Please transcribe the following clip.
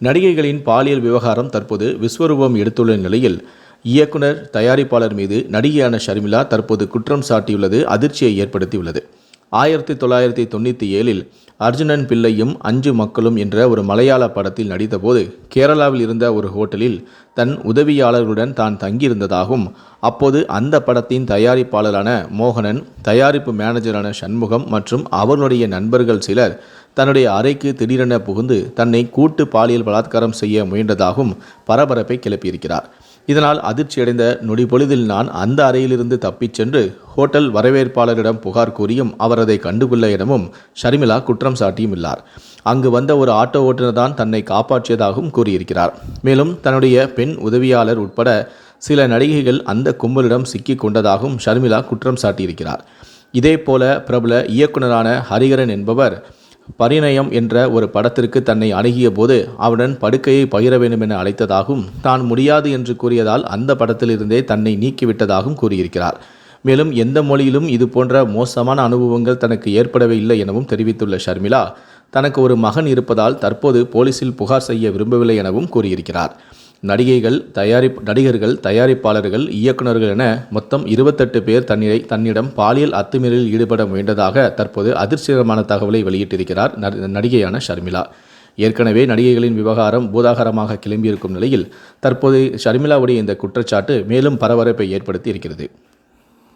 நடிகைகளின் பாலியல் விவகாரம் தற்போது விஸ்வரூபம் எடுத்துள்ள நிலையில் இயக்குனர் தயாரிப்பாளர் மீது நடிகையான ஷர்மிளா தற்போது குற்றம் சாட்டியுள்ளது அதிர்ச்சியை ஏற்படுத்தியுள்ளது. ஆயிரத்தி தொள்ளாயிரத்தி தொண்ணூற்றி ஏழில் அர்ஜுனன் பிள்ளையும் அஞ்சு மக்களும் என்ற ஒரு மலையாள படத்தில் நடித்தபோது கேரளாவில் இருந்த ஒரு ஹோட்டலில் தன் உதவியாளர்களுடன் தான் தங்கியிருந்ததாகவும் அப்போது அந்த படத்தின் தயாரிப்பாளரான மோகனன் தயாரிப்பு மேனேஜரான சண்முகம் மற்றும் அவர்களுடைய நண்பர்கள் சிலர் தன்னுடைய அறைக்கு திடீரென புகுந்து தன்னை கூட்டு பாலியல் பலாத்காரம் செய்ய முயன்றதாகவும் பரபரப்பை கிளப்பியிருக்கிறார். இதனால் அதிர்ச்சியடைந்த நொடிப்பொழுதில் நான் அந்த அறையிலிருந்து தப்பிச் சென்று ஹோட்டல் வரவேற்பாளரிடம் புகார் கூறியும் அவர் அதை கண்டுகொள்ள எனவும் ஷர்மிளா குற்றம் சாட்டியும் உள்ளார். அங்கு வந்த ஒரு ஆட்டோ ஓட்டுநர் தான் தன்னை காப்பாற்றியதாகவும் கூறியிருக்கிறார். மேலும் தன்னுடைய பெண் உதவியாளர் உட்பட சில நடிகைகள் அந்த கும்பலிடம் சிக்கிக் கொண்டதாகவும் ஷர்மிளா குற்றம் சாட்டியிருக்கிறார். இதேபோல பிரபல இயக்குனரான ஹரிகரன் என்பவர் பரிணயம் என்ற ஒரு படத்திற்கு தன்னை அணுகிய போது அவனுடன் படுக்கையை பகிர வேண்டும் என அழைத்ததாகவும் தான் முடியாது என்று கூறியதால் அந்த படத்திலிருந்தே தன்னை நீக்கிவிட்டதாகவும் கூறியிருக்கிறார். மேலும் எந்த மொழியிலும் இது போன்ற மோசமான அனுபவங்கள் தனக்கு ஏற்படவே இல்லை எனவும் தெரிவித்துள்ள ஷர்மிளா தனக்கு ஒரு மகன் இருப்பதால் தற்போது போலீசில் புகார் செய்ய விரும்பவில்லை எனவும் கூறியிருக்கிறார். நடிகைகள் தயாரிப் நடிகர்கள் தயாரிப்பாளர்கள் இயக்குநர்கள் என மொத்தம் இருபத்தெட்டு பேர் தன்னிலை தன்னிடம் பாலியல் அத்துமீறலில் ஈடுபட முயன்றதாக தற்போது அதிர்ச்சிகரமான தகவலை வெளியிட்டிருக்கிறார் நடிகையான ஷர்மிளா. ஏற்கனவே நடிகைகளின் விவகாரம் பூதாகரமாக கிளம்பியிருக்கும் நிலையில் தற்போது ஷர்மிளாவுடைய இந்த குற்றச்சாட்டு மேலும் பரபரப்பை ஏற்படுத்தி இருக்கிறது.